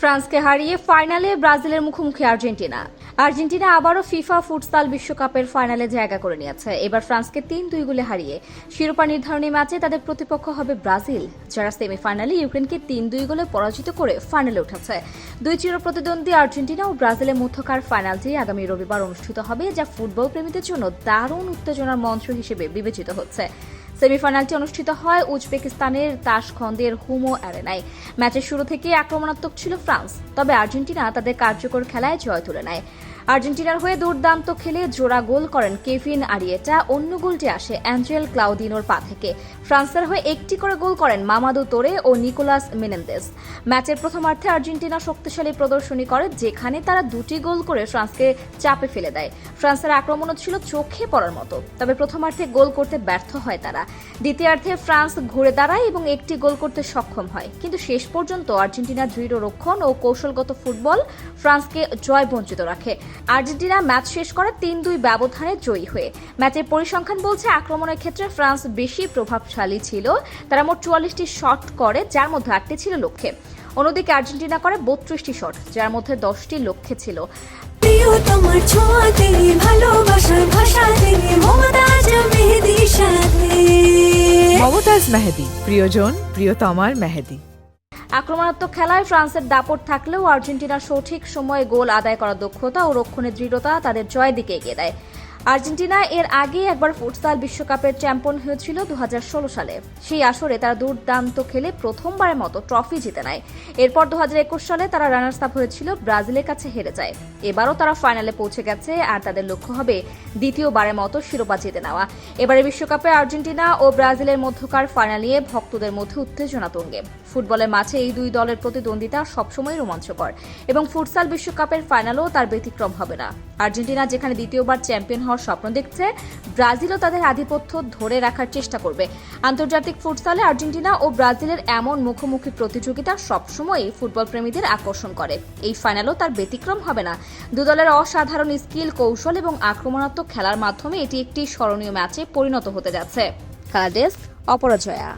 ফ্রান্সকে হারিয়ে ফাইনালে ব্রাজিলের মুখোমুখি আর্জেন্টিনা। আর্জেন্টিনা আবারও ফিফা ফুটসাল বিশ্বকাপের ফাইনালে জায়গা করে নিয়েছে। এবার ফ্রান্সকে তিন দুই গোলে হারিয়ে শিরোপা নির্ধারণী ম্যাচে তাদের প্রতিপক্ষ হবে ব্রাজিল, যারা সেমিফাইনালে ইউক্রেনকে তিন দুই গোলে পরাজিত করে ফাইনালে উঠেছে। দুই চির প্রতিদ্বন্দ্বী আর্জেন্টিনা ও ব্রাজিলের মধ্যকার ফাইনালটি আগামী রবিবার অনুষ্ঠিত হবে, যা ফুটবল প্রেমীদের জন্য দারুণ উত্তেজনার মঞ্চ হিসেবে বিবেচিত হচ্ছে। সেমিফাইনালটি অনুষ্ঠিত হয় উজবেকিস্তানের তাসখন্দের হুমো অ্যারেনায়। ম্যাচের শুরু থেকে আক্রমণাত্মক ছিল ফ্রান্স, তবে আর্জেন্টিনা তাদের কার্যকর খেলায় জয় তুলে নেয়। আর্জেন্টিনার হয়ে দুর্দান্ত খেলে জোড়া গোল করেন কেভিন আরিয়েটা। অন্য গোলটি আসে অ্যাঞ্জেল ক্লাউদিনোর পা থেকে। ফ্রান্সের হয়ে একটি করে গোল করেন মামাদু তোরে ও নিকোলাস মেনেন্দেস। ম্যাচের প্রথমার্ধে আর্জেন্টিনা শক্তিশালী প্রদর্শনী করে, যেখানে তারা দুটি গোল করে ফ্রান্সকে চাপে ফেলে দেয়। ফ্রান্সের আক্রমণও ছিল চোখে পড়ার মতো, তবে প্রথমার্ধে গোল করতে ব্যর্থ হয় তারা। দ্বিতীয়ার্ধে ফ্রান্স ঘুরে দাঁড়ায় এবং একটি গোল করতে সক্ষম হয়। কিন্তু শেষ পর্যন্ত আর্জেন্টিনার দৃঢ় রক্ষণ ও কৌশলগত ফুটবল ফ্রান্সকে জয় বঞ্চিত রাখে। আর্জেন্টিনা ম্যাচ শেষ করে তিন দুই ব্যবধানে জয়ী হয়ে। ম্যাচের পরিসংখ্যান বলছে আক্রমণের ক্ষেত্রে ফ্রান্স বেশি প্রভাবশালী ছিল। তারা মোট চুয়াল্লিশটি শট করে যার মধ্যে আটটি ছিল লক্ষ্যে। অন্যদিকে আর্জেন্টিনা করে বত্রিশটি শট যার মধ্যে দশটি লক্ষ্যে ছিল। প্রিয় তোমার ছোঁয়াতে ভালোবাসার ভাষাতে মমতাজ মেহেদির সাথে। মমতাজ মেহেদি প্রিয়জন প্রিয়তমার মেহেদি। আক্রমণাত্মক খেলায় ফ্রান্সের দাপট থাকলেও আর্জেন্টিনার সঠিক সময়ে গোল আদায় করার দক্ষতা ও রক্ষণের দৃঢ়তা তাদের জয়ের দিকে এগিয়ে দেয়। আর্জেন্টিনা এর আগে একবার ফুটসাল বিশ্বকাপের চ্যাম্পিয়ন হয়েছিল দু হাজার ষোলো সালে। সেই আসরে তারা দুর্দান্ত খেলে প্রথমবারের মতো ট্রফি জিতে নেয়। এরপর দু হাজার একুশ সালে তারা রানার্স আপ হয়েছিল, ব্রাজিলের কাছে হেরে যায়। এবারও তারা ফাইনালে পৌঁছে গেছে আর তাদের লক্ষ্য হবে দ্বিতীয়বারের মতো শিরোপা জিতে নেওয়া। এবারে বিশ্বকাপে আর্জেন্টিনা ও ব্রাজিলের মধ্যকার ফাইনাল নিয়ে ভক্তদের মধ্যে উত্তেজনা তুঙ্গে। ফুটবলের মাঝে এই দুই দলের প্রতিদ্বন্দ্বিতা সবসময় রোমাঞ্চকর এবং ফুটসাল বিশ্বকাপের ফাইনালও তার ব্যতিক্রম হবে না। আর্জেন্টিনা যেখানে দ্বিতীয়বার চ্যাম্পিয়ন হওয়ার স্বপ্ন দেখছে, ব্রাজিলও তাদের আধিপত্য ধরে রাখার চেষ্টা করবে। আন্তর্জাতিক ফুটসালে আর্জেন্টিনা ও ব্রাজিলের এমন মুখোমুখি প্রতিযোগিতা সবসময়ই ফুটবল প্রেমীদের আকর্ষণ করে। এই ফাইনালও তার ব্যতিক্রম হবে না। দু দলের অসাধারণ স্কিল, কৌশল এবং আক্রমণাত্মক খেলার মাধ্যমে এটি একটি স্মরণীয় ম্যাচে পরিণত হতে যাচ্ছে। খেলা ডেস্ক অপরাজয়া।